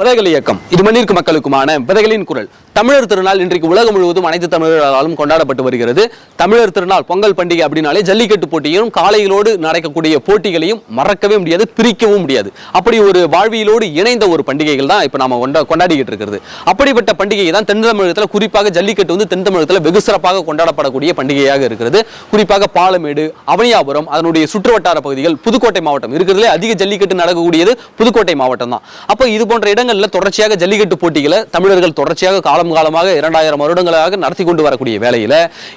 விதைகள் இயக்கம். இது மண்ணிற்கு மக்களுக்குமான விதைகளின் குரல். தமிழர் திருநாள் இன்றைக்கு உலகம் முழுவதும் அனைத்து தமிழர்களாலும் கொண்டாடப்பட்டு வருகிறது. தமிழர் திருநாள் பொங்கல் பண்டிகை அப்படின்னாலே ஜல்லிக்கட்டு போட்டியும் காளைகளோடு நடக்கக்கூடிய போட்டிகளையும் மறக்கவே முடியாது பிரிக்கவும் முடியாது. அப்படி ஒரு வாழ்வியலோடு இணைந்த ஒரு பண்டிகைகள் தான் இப்போ நாம கொண்டா கொண்டாடிக்கிட்டு இருக்கிறது. அப்படிப்பட்ட பண்டிகை தான் தென் தமிழகத்தில் குறிப்பாக ஜல்லிக்கட்டு வந்து தென் தமிழகத்தில் வெகு சிறப்பாக கொண்டாடப்படக்கூடிய பண்டிகையாக இருக்கிறது. குறிப்பாக பாலமேடு அவனியாபுரம் அதனுடைய சுற்றுவட்டார பகுதிகள் புதுக்கோட்டை மாவட்டம் இருக்கிறதுலே அதிக ஜல்லிக்கட்டு நடக்கக்கூடியது புதுக்கோட்டை மாவட்டம் தான் அப்போ இது போன்ற இடங்களில் தொடர்ச்சியாக ஜல்லிக்கட்டு போட்டிகளை தமிழர்கள் தொடர்ச்சியாக காலம் காலமாக இரண்டாயிரம் வருடங்களாக நடத்தி கொண்டு வரக்கூடிய வேலையில்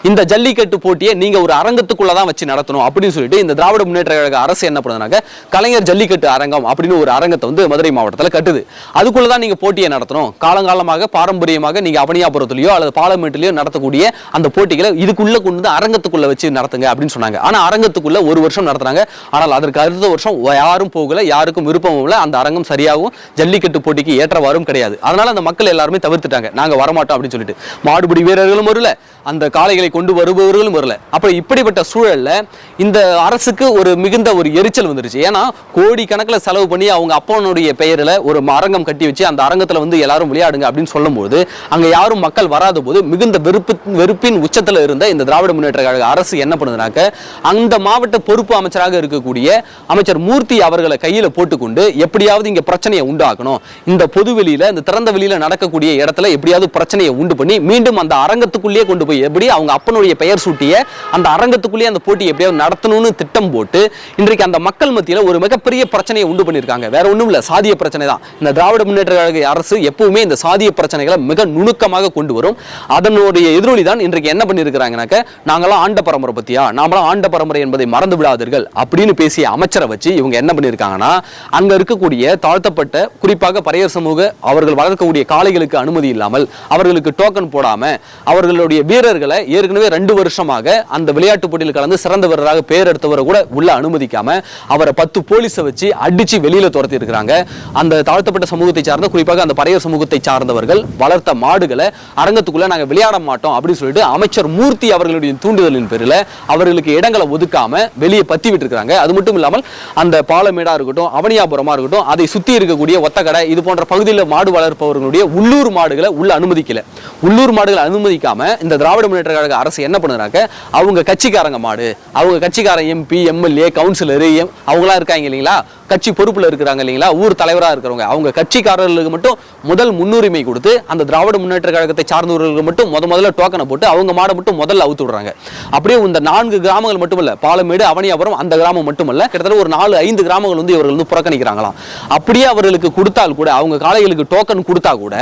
இந்த ஜல்லிக்கட்டு போட்டியை நீங்கள் ஒரு அரங்கத்துக்குள்ளே தான் வச்சு நடத்தணும் அப்படின்னு சொல்லிட்டு இந்த திராவிட முன்னேற்ற கழக அரசு என்ன பண்ணுதுனாக்க கலைஞர் ஜல்லிக்கட்டு அரங்கம் அப்படின்னு ஒரு அரங்கத்தை வந்து மதுரை மாவட்டத்தில் கட்டுது. அதுக்குள்ளே தான் நீங்கள் போட்டியை நடத்தணும். காலங்காலமாக பாரம்பரியமாக நீங்கள் அவனியாபுரத்துலையோ அல்லது பாலமேட்டிலயோ நடத்தக்கூடிய அந்த போட்டிகளை இதுக்குள்ளே கொண்டு வந்து அரங்கத்துக்குள்ளே வச்சு நடத்துங்க அப்படின்னு சொன்னாங்க. ஆனால் அரங்கத்துக்குள்ளே ஒரு வருஷம் நடத்துறாங்க. ஆனால் அதற்கு அடுத்த வருஷம் யாரும் போகல யாருக்கும் விருப்பமும் இல்லை. அந்த அரங்கம் சரியாகவும் ஜல்லிக்கட்டு போட்டி போட்டிக்கு ஏற்றவாறும் கிடையாது. அதனால அந்த மக்கள் எல்லாருமே தவிர்த்துட்டாங்க. நாங்க வரமாட்டோம் அப்படின்னு சொல்லிட்டு. மாடுபிடி வீரர்களும் வரல அந்த காளைகளை கொண்டு வருபவர்களும் வரல. அப்போ இப்படிப்பட்ட சூழலில் இந்த அரசுக்கு ஒரு மிகுந்த ஒரு எரிச்சல் வந்துருச்சு. ஏன்னா கோடி செலவு பண்ணி அவங்க அப்பனுடைய பெயரில் ஒரு அரங்கம் கட்டி வச்சு அந்த அரங்கத்தில் வந்து எல்லாரும் விளையாடுங்க அப்படின்னு சொல்லும்போது அங்கே யாரும் மக்கள் வராத போது மிகுந்த வெறுப்பு வெறுப்பின் உச்சத்தில் இருந்த இந்த திராவிட முன்னேற்ற கழக அரசு என்ன பண்ணுதுனாக்க அந்த மாவட்ட பொறுப்பு அமைச்சராக இருக்கக்கூடிய அமைச்சர் மூர்த்தி அவர்களை கையில் போட்டுக்கொண்டு எப்படியாவது இங்கே பிரச்சனையை உண்டாக்கணும். இந்த பொதுவெளியில் இந்த திறந்த வெளியில் நடக்கக்கூடிய இடத்துல எப்படியாவது பிரச்சனையை உண்டு பண்ணி மீண்டும் அந்த அரங்கத்துக்குள்ளேயே கொண்டு போய் எப்படி அவங்க அப்பனுடைய பெயர் சூட்டிய அந்த அரங்கத்துக்குள்ளேயே அந்த போட்டி எப்படியாவது நடத்தணும்னு திட்டம் போட்டு இன்றைக்கு அந்த மக்கள் மத்தியில் ஒரு மிகப்பெரிய பிரச்சனையை உண்டு பண்ணியிருக்காங்க. வேற ஒன்றும் இல்லை சாதிய பிரச்சனை தான். இந்த திராவிட முன்னேற்ற கழக அரசு எப்பவுமே இந்த சாதிய பிரச்சனைகளை மிக நுணுக்கமாக கொண்டு வரும். அதனுடைய எதிரொலி தான் இன்றைக்கு என்ன பண்ணியிருக்கிறாங்கனாக்க நாங்களாம் ஆண்ட பரம்பரை பற்றியா நாமளாம் ஆண்ட பரம்பரை என்பதை மறந்து விடாதீர்கள் அப்படின்னு பேசிய அமைச்சரை வச்சு இவங்க என்ன பண்ணியிருக்காங்கன்னா அங்கே இருக்கக்கூடிய தாழ்த்தப்பட்ட குறிப்பாக பரையர் சமூக அவர்கள் வளர்க்கக்கூடிய காளைகளுக்கு அனுமதி இல்லாமல் அவர்களுக்கு டோக்கன் போடாமல் அவர்களுடைய வீர வீரர்களை ஏற்கனவே ரெண்டு வருஷமாக அந்த விளையாட்டு போட்டியில் கலந்து சிறந்த வீரராக பேர் எடுத்தவரை கூட உள்ள அனுமதிக்காம அவரை பத்து போலீஸை வச்சு அடிச்சு வெளியில துரத்தி இருக்கிறாங்க. அந்த தாழ்த்தப்பட்ட சமூகத்தை சார்ந்த குறிப்பாக அந்த பறையர் சமூகத்தை சார்ந்தவர்கள் வளர்த்த மாடுகளை அரங்கத்துக்குள்ள நாங்கள் விளையாட மாட்டோம் அப்படின்னு சொல்லிட்டு அமைச்சர் மூர்த்தி அவர்களுடைய தூண்டுதலின் பேரில் அவர்களுக்கு இடங்களை ஒதுக்காம வெளியே பத்தி விட்டுருக்காங்க அது மட்டும் இல்லாமல் அந்த பாலமேடா இருக்கட்டும் அவனியாபுரமா இருக்கட்டும் அதை சுத்தி இருக்கக்கூடிய ஒத்தக்கடை இது போன்ற பகுதியில் மாடு வளர்ப்பவர்களுடைய உள்ளூர் மாடுகளை உள்ள அனுமதிக்கல. உள்ளூர் மாடுகளை அனுமதிக்காம இந்த திராவிட திராவிட முன்னேற்ற கழக அரசு என்ன பண்ணுறாங்க? அவங்க கட்சிக்காரங்க மாடு. அவங்க கட்சிக்காரன் எம்பி எம்எல்ஏ கவுன்சிலர் எம் அவங்களாம் இருக்காங்க இல்லைங்களா? கட்சி பொறுப்பில் இருக்கிறாங்க இல்லைங்களா? ஊர் தலைவராக இருக்கிறவங்க. அவங்க கட்சிக்காரர்களுக்கு மட்டும் முதல் முன்னுரிமை கொடுத்து அந்த திராவிட முன்னேற்ற கழகத்தை சார்ந்தவர்களுக்கு மட்டும் முத முதல்ல டோக்கனை போட்டு அவங்க மாடை மட்டும் முதல்ல அவுத்து விடுறாங்க. அப்படியே இந்த நான்கு கிராமங்கள் மட்டுமல்ல பாலமேடு அவனியாபுரம் அந்த கிராமம் மட்டுமல்ல கிட்டத்தட்ட ஒரு நாலு ஐந்து கிராமங்கள் வந்து இவர்கள் வந்து புறக்கணிக்கிறாங்களாம். அப்படியே அவர்களுக்கு கொடுத்தால் கூட அவங்க காளைகளுக்கு டோக்கன் கொடுத்தா கூட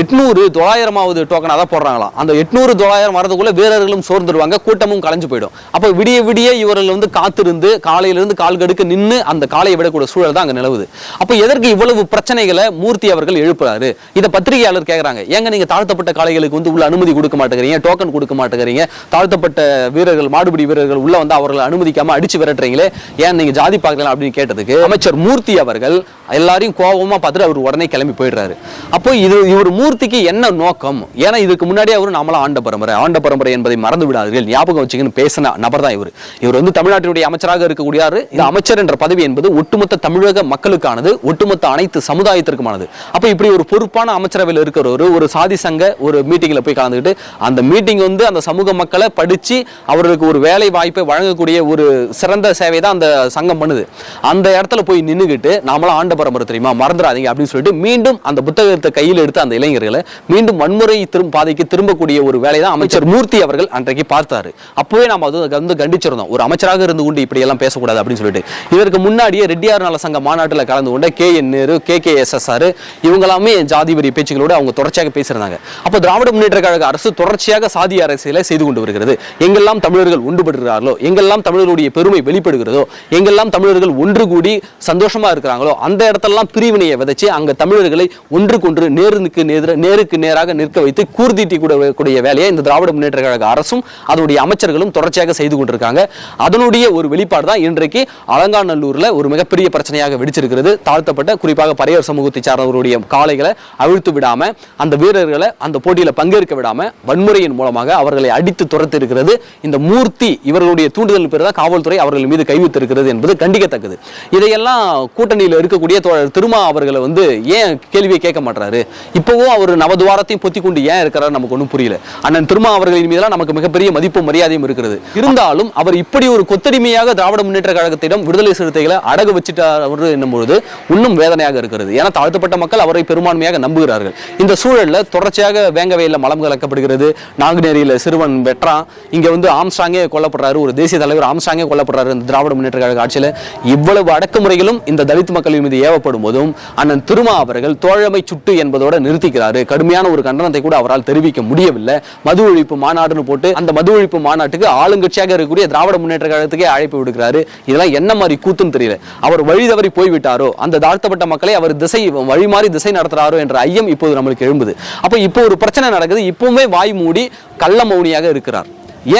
எட்நூறு தொள்ளாயிரமாவது டோக்கனாக தான் போடுறாங்களாம். அந்த எட்நூறு தொள்ளாயிரம் வரதுக்குள்ள வீரர்களும் சோர்ந்துருவாங்க கூட்டமும் கலைஞ்சு போயிடும். அப்போ விடிய விடிய இவர்கள் வந்து காத்திருந்து காலையிலிருந்து கால் கடுக்க நின்று அந்த காலையை விடக்கூடிய சூழல் தான் அங்கே நிலவுது. அப்போ எதற்கு இவ்வளவு பிரச்சனைகளை மூர்த்தி அவர்கள் எழுப்புறாரு? இதை பத்திரிகையாளர் கேட்குறாங்க ஏங்க நீங்க தாழ்த்தப்பட்ட காளைகளுக்கு வந்து உள்ள அனுமதி கொடுக்க மாட்டேங்கிறீங்க டோக்கன் கொடுக்க மாட்டேங்கிறீங்க தாழ்த்தப்பட்ட வீரர்கள் மாடுபிடி வீரர்கள் உள்ள வந்து அவர்களை அனுமதிக்காம அடிச்சு விரட்டுறீங்களே ஏன் நீங்க ஜாதி பார்க்கலாம் அப்படின்னு கேட்டதுக்கு அமைச்சர் மூர்த்தி அவர்கள் எல்லாரையும் கோபமா பார்த்துட்டு அவர் உடனே கிளம்பி போயிடுறாரு. அப்போ இது இவர் மூர்த்திக்கு என்ன நோக்கம்? ஏன்னா இதுக்கு முன்னாடியே அவர் நாமளா ஆண்ட பரம்பரை. ஆண்ட பரம்பரை என்பதை மறந்து விடாதீர்கள். ஞாபகம் வச்சுக்கன்னு பேசின நபர் தான் இவர். இவர் வந்து தமிழ்நாட்டினுடைய அமைச்சராக இருக்கக்கூடியார். இந்த அமைச்சர் என்ற பதவி என்பது ஒட்டுமொத்த தமிழக மக்களுக்கானது ஒட்டுமொத்த அனைத்து சமுதாயத்திற்குமானது. அப்போ இப்படி ஒரு பொறுப்பான அமைச்சரவையில் இருக்கிறவர் ஒரு சாதி சங்க ஒரு மீட்டிங்ல போய் கலந்துக்கிட்டு அந்த மீட்டிங் வந்து அந்த சமூக மக்களை படிச்சு அவர்களுக்கு ஒரு வேலை வாய்ப்பை வழங்கக்கூடிய ஒரு சிறந்த சேவை தான் அந்த சங்கம் பண்ணுது. அந்த இடத்துல போய் நின்றுக்கிட்டு நாமளாம் ஆண்ட பரம்பரை தெரியுமா? மறந்துடாதீங்க அப்படின்னு சொல்லிட்டு மீண்டும் அந்த புத்தகத்தை கையில் எடுத்து அந்த இளைஞர்களை மீண்டும் வன்முறை திரும்ப பாதைக்கு திரும்பக்கூடிய ஒரு வேலை தான் அமைச்சர் மூர்த்தி அவர்கள் அன்றைக்கு பார்த்தாரு. அப்பவே நாம் அது வந்து கண்டிச்சிருந்தோம். ஒரு அமைச்சராக இருந்து கொண்டு இப்படி எல்லாம் பேசக்கூடாது அப்படின்னு சொல்லிட்டு. இதற்கு முன்னாடியே ரெட்டியார் நல சங்க மாநாட்டில் கலந்து கொண்ட K N Nehru K K S S R இவங்களாமே ஜாதி பேச்சுகளோடு அவங்க தொடர்ச்சியாக பேசியிருந்தாங்க. அப்போ திராவிட முன்னேற்ற கழக அரசு தொடர்ச்சியாக சாதி அரசியலை செய்து கொண்டு வருகிறது. எங்கெல்லாம் தமிழர்கள் ஒன்றுபடுகிறார்களோ எங்கெல்லாம் தமிழர்களுடைய பெருமை வெளிப்படுகிறதோ எங்கெல்லாம் தமிழர்கள் ஒன்று கூடி சந்தோஷமா இருக்கிறாங்களோ அந்த இடத்தெல்லாம் பிரிவினையை விதைச்சு அங்கே தமிழர்களை ஒன்றுக்கொன்று நேருக்கு நேர நேருக்கு நேராக நிற்க வைத்து கூர்தீட்டி கூடக்கூடிய வேலையை இந்த திராவிட முன்னேற்ற கழக அரசும் அதனுடைய அமைச்சர்களும் தொடர்ச்சியாக செய்து கொண்டிருக்காங்க. அதனுடைய ஒரு வெளிப்பாடு தான் இன்றைக்கு அலங்காநல்லூரில் ஒரு மிகப்பெரிய பிரச்சனையாக வெடிச்சிருக்கிறது. தாழ்த்தப்பட்ட குறிப்பாக பரையர் சமூகத்தை சார்ந்தவருடைய காளைகளை அவிழ்த்து விடாம அந்த வீரர்களை அந்த போட்டியில் பங்கேற்க விடாம வன்முறையின் மூலமாக அவர்களை அடித்து துரத்தி இருக்கிறது இந்த மூர்த்தி இவர்களுடைய தூண்டுதல் பேர் தான் காவல்துறை அவர்கள் மீது கைவித்திருக்கிறது என்பது கண்டிக்கத்தக்கது. இதையெல்லாம் கூட்டணியில் இருக்கக்கூடிய இருக்கக்கூடிய தோழர் திருமா அவர்களை வந்து ஏன் கேள்வியை கேட்க மாட்டாரு இப்பவும் அவர் நவதுவாரத்தையும் பொத்தி கொண்டு ஏன் இருக்கிறார் நமக்கு ஒன்றும் புரியல. அண்ணன் திருமா அவர்களின் மீதெல்லாம் நமக்கு மிகப்பெரிய மதிப்பு மரியாதையும் இருக்கிறது. இருந்தாலும் அவர் இப்படி ஒரு கொத்தடிமையாக திராவிட முன்னேற்ற கழகத்திடம் விடுதலை சிறுத்தைகளை அடகு வச்சுட்டார் அவர் என்னும் பொழுது இன்னும் வேதனையாக இருக்கிறது. ஏன்னா தாழ்த்தப்பட்ட மக்கள் அவரை பெரும்பான்மையாக நம்புகிறார்கள். இந்த சூழலில் தொடர்ச்சியாக வேங்கவையில் மலம் கலக்கப்படுகிறது. நாங்குநேரியில் சிறுவன் வெற்றான் இங்கே வந்து ஆம்ஸ்டாங்கே கொல்லப்படுறாரு. ஒரு தேசிய தலைவர் ஆம்ஸ்டாங்கே கொல்லப்படுறாரு இந்த திராவிட முன்னேற்ற கழக ஆட்சியில். இவ்வளவு அடக்குமுறைகளும் இந்த தலித் மக்களின் மீது ஏவப்படும் போதும் அண்ணன் திருமா அவர்கள் தோழமை சுட்டு என்பதோட நிறுத்திக்கிறாரு. கடுமையான ஒரு கண்டனத்தை கூட அவரால் தெரிவிக்க முடியவில்லை. மது ஒழிப்பு மாநாடுன்னு போட்டு அந்த மது ஒழிப்பு மாநாட்டுக்கு ஆளுங்கட்சியாக இருக்கக்கூடிய திராவிட முன்னேற்ற கழகத்துக்கே அழைப்பு விடுக்கிறாரு. இதெல்லாம் என்ன மாதிரி கூத்துன்னு தெரியல. அவர் வழி தவறி போய்விட்டாரோ அந்த தாழ்த்தப்பட்ட மக்களை அவர் திசை வழி மாறி திசை நடத்துறாரோ என்ற ஐயம் இப்போது நம்மளுக்கு எழும்புது. அப்போ இப்போ ஒரு பிரச்சனை நடக்குது. இப்பவுமே வாய் மூடி கள்ள மௌனியாக இருக்கிறார்.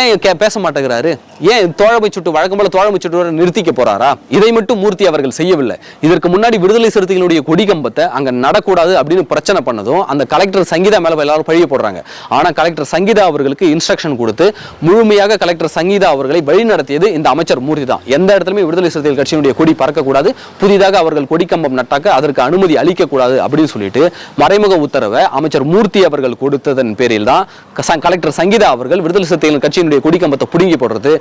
ஏன் பேச மாட்டேங்கிறாரு? ஏன் தோழமை சுட்டு வழக்கம் போல தோழமை சுட்டு நிறுத்திக்க போறாரா? இதை மட்டும் மூர்த்தி அவர்கள் செய்யவில்லை. இதற்கு முன்னாடி விடுதலை சிறுத்தைகளுடைய கொடி கம்பத்தை அங்க நடக்கூடாது அப்படின்னு பிரச்சனை பண்ணதும் அந்த கலெக்டர் சங்கீதா மேல எல்லாரும் பழிய போடுறாங்க. ஆனா கலெக்டர் சங்கீதா அவர்களுக்கு இன்ஸ்ட்ரக்ஷன் கொடுத்து முழுமையாக கலெக்டர் சங்கீதா அவர்களை வழி நடத்தியது இந்த அமைச்சர் மூர்த்தி தான். எந்த இடத்துலயுமே விடுதலை சிறுத்தைகள் கட்சியினுடைய கொடி பறக்கக்கூடாது. புதிதாக அவர்கள் கொடி கம்பம் நட்டாக்க அதற்கு அனுமதி அளிக்கக்கூடாது அப்படின்னு சொல்லிட்டு மறைமுக உத்தரவை அமைச்சர் மூர்த்தி அவர்கள் கொடுத்ததன் பேரில் தான் கலெக்டர் சங்கீதா அவர்கள் விடுதலை சிறுத்தைகள் கட்சியினுடைய கொடி கம்பத்தை பிடுங்கி போடுறது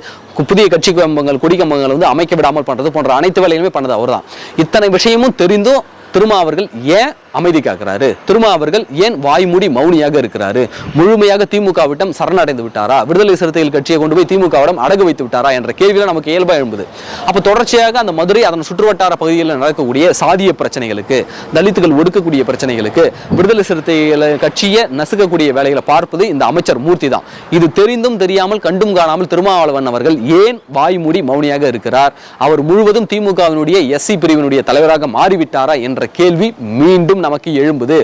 புதிய கட்சி கம்பங்கள் கொடி கம்பங்கள் வந்து அமைக்க விடாமல் பண்றது போன்ற அனைத்து வேலையுமே பண்ணது அவர்தான். இத்தனை விஷயமும் தெரிந்தும் திருமா அவர்கள் ஏன் அமைதி காக்கிறாரு. திருமா அவர்கள் ஏன் வாய்மூடி மௌனியாக இருக்கிறாரு? முழுமையாக திமுக விட்டம் சரணடைந்து விட்டாரா? விடுதலை சிறுத்தைகள் கட்சியை கொண்டு போய் திமுகவிடம் அடகு வைத்து விட்டாரா என்ற கேள்வியில நமக்கு இயல்பா எழும்புது. அப்ப தொடர்ச்சியாக அந்த மதுரை அதன் சுற்றுவட்டார பகுதிகளில் நடக்கக்கூடிய சாதிய பிரச்சனைகளுக்கு தலித்துகள் ஒடுக்கக்கூடிய பிரச்சனைகளுக்கு விடுதலை சிறுத்தைகள் கட்சியை நசுக்கக்கூடிய வேலைகளை பார்ப்பது இந்த அமைச்சர் மூர்த்தி தான். இது தெரிந்தும் தெரியாமல் கண்டும் காணாமல் திருமாவளவன் அவர்கள் ஏன் வாய்மூடி மௌனியாக இருக்கிறார்? அவர் முழுவதும் திமுகவினுடைய எஸ்சி பிரிவினுடைய தலைவராக மாறிவிட்டாரா என்ற கேள்வி மீண்டும் நமக்கு எழும்புது.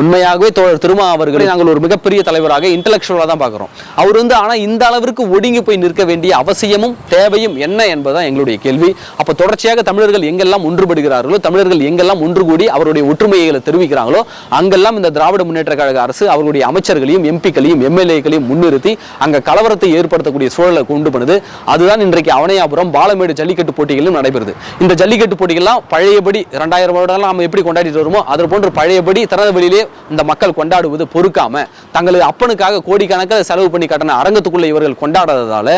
உண்மையாகவே தோழர் திருமா அவர்களை நாங்கள் ஒரு மிகப்பெரிய தலைவராக இன்டலெக்சுவலாக தான் பார்க்குறோம். அவர் வந்து ஆனால் இந்த அளவிற்கு ஒடுங்கி போய் நிற்க வேண்டிய அவசியமும் தேவையும் என்ன என்பதுதான் எங்களுடைய கேள்வி. அப்போ தொடர்ச்சியாக தமிழர்கள் எங்கெல்லாம் ஒன்றுபடுகிறார்களோ தமிழர்கள் எங்கெல்லாம் ஒன்று கூடி அவருடைய ஒற்றுமைகளை தெரிவிக்கிறாங்களோ அங்கெல்லாம் இந்த திராவிட முன்னேற்ற கழக அரசு அவர்களுடைய அமைச்சர்களையும் எம்பிக்களையும் எம்எல்ஏக்களையும் முன்னிறுத்தி அங்க கலவரத்தை ஏற்படுத்தக்கூடிய சூழலை கொண்டு பண்ணுது அதுதான் இன்றைக்கு அவனையாபுரம் பாலமேடு ஜல்லிக்கட்டு போட்டிகளும் நடைபெறுது. இந்த ஜல்லிக்கட்டு போட்டிகள்லாம் பழையபடி ரெண்டாயிரம் வருடம்லாம் நம்ம எப்படி கொண்டாடிட்டு வருமோ அது போன்று பழையபடி திறந்த இந்த மக்கள் கொண்டாடுவது பொறுக்காம தங்களது அப்பனுக்காக கோடிக்கணக்கில் செலவு பண்ணி கட்டின அரங்கத்துக்குள்ள இவர்கள் கொண்டாடுறதால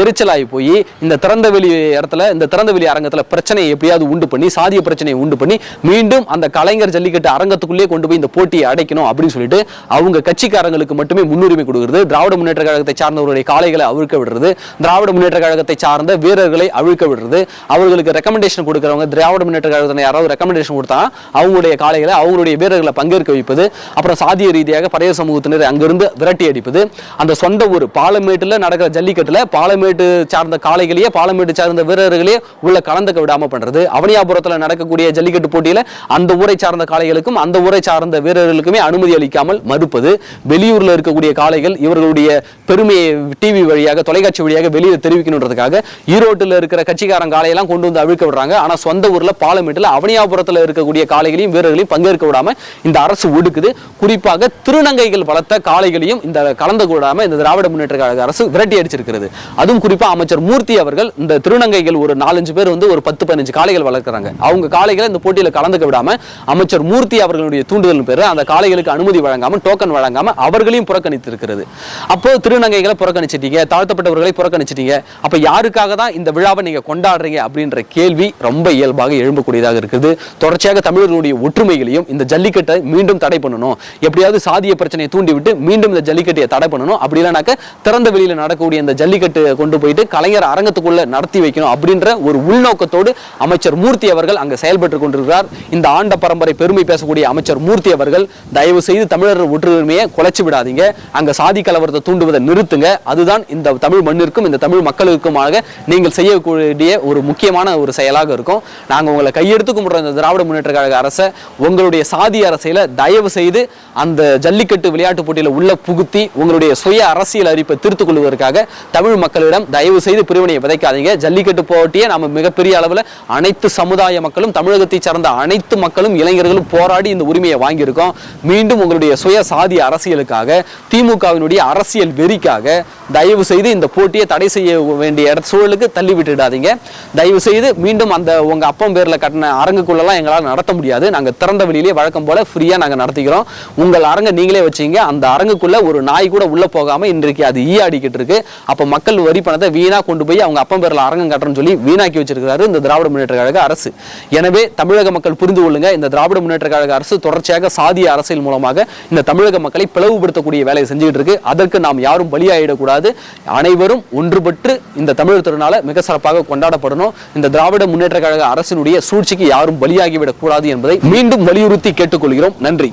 எரிச்சலாகி போய் இந்த திறந்த வெளி இடத்துல இந்த திறந்த வெளி அரங்கத்துல பிரச்சனையை எப்படியாவது உண்டு பண்ணி சாதிய பிரச்சனையை உண்டு பண்ணி மீண்டும் அந்த கலைஞர் ஜல்லிக்கட்டு அரங்கத்துக்குள்ளே கொண்டு போய் இந்த போட்டியை அடைக்கணும் அப்படின்னு சொல்லிட்டு அவங்க கட்சிக்காரங்களுக்கு மட்டுமே முன்னுரிமை கொடுக்கிறது திராவிட முன்னேற்ற கழகத்தை சார்ந்தவருடைய காலைகளை அவிழ்க்க விடுறது திராவிட முன்னேற்ற கழகத்தை சார்ந்த வீரர்களை அவிழ்க்க விடுறது அவர்களுக்கு ரெக்கமெண்டேஷன் கொடுக்குறவங்க திராவிட முன்னேற்ற கழகத்தை யாராவது ரெக்கமெண்டேஷன் கொடுத்தா அவங்களுடைய காலைகளை அவங்களுடைய வீரர்களை பங்கேற்க வைப்பது அப்புறம் சாதிய ரீதியாக பழைய சமூகத்தினர் அங்கிருந்து விரட்டி அடிப்பது. அந்த சொந்த ஊர் பாலமேட்டில் நடக்கிற ஜல்லிக்கட்டில் பாலமேட்டு சார்ந்த காளைகளையே பாலமேட்டு சார்ந்த வீரர்களையே உள்ள கலந்துக்க விடாமல் பண்ணுறது அவனியாபுரத்தில் நடக்கக்கூடிய ஜல்லிக்கட்டு போட்டியில் அந்த ஊரை சார்ந்த காளைகளுக்கும் அந்த ஊரை சார்ந்த வீரர்களுக்குமே அனுமதி அளிக்காமல் மறுப்பது. வெளியூரில் இருக்கக்கூடிய காளைகள் இவர்களுடைய பெருமையை டிவி வழியாக தொலைக்காட்சி வழியாக வெளியில் தெரிவிக்கணுன்றதுக்காக ஈரோட்டில் இருக்கிற கட்சிக்காரன் காளையெல்லாம் கொண்டு வந்து அழுக்க விடுறாங்க. ஆனால் சொந்த ஊரில் பாலமேட்டில் அவனியாபுரத்தில் இருக்கக்கூடிய காளைகளையும் வீரர்களையும் பங்கு பங்கேற்க விடாம இந்த அரசு ஒடுக்குது. குறிப்பாக திருநங்கைகள் வளர்த்த காளைகளையும் இந்த கலந்து கூடாம இந்த திராவிட முன்னேற்ற கழக அரசு விரட்டி அடிச்சிருக்கிறது. அதுவும் குறிப்பா அமைச்சர் மூர்த்தி அவர்கள் இந்த திருநங்கைகள் ஒரு நாலஞ்சு பேர் வந்து ஒரு பத்து பதினஞ்சு காளைகள் வளர்க்குறாங்க. அவங்க காளைகளை இந்த போட்டியில கலந்துக்க விடாம அமைச்சர் மூர்த்தி அவர்களுடைய தூண்டுதல் பேர் அந்த காளைகளுக்கு அனுமதி வழங்காம டோக்கன் வழங்காம அவர்களையும் புறக்கணித்து இருக்கிறது அப்போ திருநங்கைகளை புறக்கணிச்சிட்டீங்க தாழ்த்தப்பட்டவர்களை புறக்கணிச்சிட்டீங்க. அப்ப யாருக்காக தான் இந்த விழாவை நீங்க கொண்டாடுறீங்க அப்படின்ற கேள்வி ரொம்ப இயல்பாக எழும்பக்கூடியதாக இருக்குது. தொடர்ச்சியாக தமிழர்களுடைய ஒற்றுமைகளையும் இந்த ஜல்லிக்கட்டை மீண்டும் தடை பண்ணணும். எப்படியாவது சாதிய பிரச்சனையை தூண்டிவிட்டு மீண்டும் இந்த ஜல்லிக்கட்டையை தடை பண்ணணும். அப்படி இல்லைனாக்க திறந்த வெளியில் நடக்கக்கூடிய இந்த ஜல்லிக்கட்டு கொண்டு போயிட்டு கலைஞர் அரங்கத்துக்குள்ள நடத்தி வைக்கணும் அப்படின்ற ஒரு உள்நோக்கத்தோடு அமைச்சர் மூர்த்தி அவர்கள் அங்கு செயல்பட்டு கொண்டிருக்கிறார். இந்த ஆண்ட பரம்பரை பெருமை பேசக்கூடிய அமைச்சர் மூர்த்தி அவர்கள் தயவு செய்து தமிழர் ஒற்றுமையை குலைச்சு விடாதீங்க. அங்க சாதி கலவரத்தை தூண்டுவதை நிறுத்துங்க. அதுதான் இந்த தமிழ் மண்ணிற்கும் இந்த தமிழ் மக்களுக்குமாக நீங்கள் செய்யக்கூடிய ஒரு முக்கியமான ஒரு செயலாக இருக்கும். நாங்கள் உங்களை கையெடுத்து கும்பிடுற இந்த திராவிட முன்னேற்ற கழக அரசை. உங்களுடைய உங்களுடைய சாதி அரசியலை தயவு செய்து அந்த ஜல்லிக்கட்டு விளையாட்டு போட்டியில உள்ள புகுத்தி உங்களுடைய சுய அரசியல் அறிப்பை திருத்து கொள்வதற்காக தமிழ் மக்களிடம் தயவு செய்து பிரிவினையை விதைக்காதீங்க. ஜல்லிக்கட்டு போட்டியை நம்ம மிகப்பெரிய அளவில் அனைத்து சமுதாய மக்களும் தமிழகத்தை சார்ந்த அனைத்து மக்களும் இளைஞர்களும் போராடி இந்த உரிமையை வாங்கியிருக்கோம். மீண்டும் உங்களுடைய சுய சாதி அரசியலுக்காக திமுகவினுடைய அரசியல் வெறிக்காக தயவு செய்து இந்த போட்டியை தடை செய்ய வேண்டிய இட சூழலுக்கு தள்ளி விட்டுடாதீங்க. தயவு செய்து மீண்டும் அந்த உங்க அப்பம் பேர்ல கட்டின அரங்குக்குள்ளெல்லாம் எங்களால் நடத்த முடியாது. நாங்க திறந்த வெளியிலே வழக்கம் போல ஃப்ரீயாக நாங்கள் நடத்திக்கிறோம். உங்கள் அரங்கை நீங்களே வச்சிங்க. அந்த அரங்குக்குள்ளே ஒரு நாய் கூட உள்ளே போகாமல் இன்றைக்கு அது ஈயாடிக்கிட்டு இருக்கு. அப்போ மக்கள் வரி பணத்தை வீணாக கொண்டு போய் அவங்க அப்பம் பேரில் அரங்கம் கட்டுறேன்னு சொல்லி வீணாக்கி வச்சிருக்கிறாரு இந்த திராவிட முன்னேற்ற கழக அரசு. எனவே தமிழக மக்கள் புரிந்து கொள்ளுங்க. இந்த திராவிட முன்னேற்ற கழக அரசு தொடர்ச்சியாக சாதிய அரசியல் மூலமாக இந்த தமிழக மக்களை பிளவுபடுத்தக்கூடிய வேலையை செஞ்சுக்கிட்டு இருக்கு. அதற்கு நாம் யாரும் பலியாயிடக்கூடாது அனைவரும் ஒன்றுபட்டு இந்த தமிழர் திருநாளை மிக சிறப்பாக கொண்டாடப்படணும். இந்த திராவிட முன்னேற்ற கழக அரசினுடைய சூழ்ச்சிக்கு யாரும் பலியாகிவிடக் கூடாது என்பதை மீண்டும் வலியுறுத்தி வலியுறுத்தி கேட்டுக்கொள்கிறோம். நன்றி.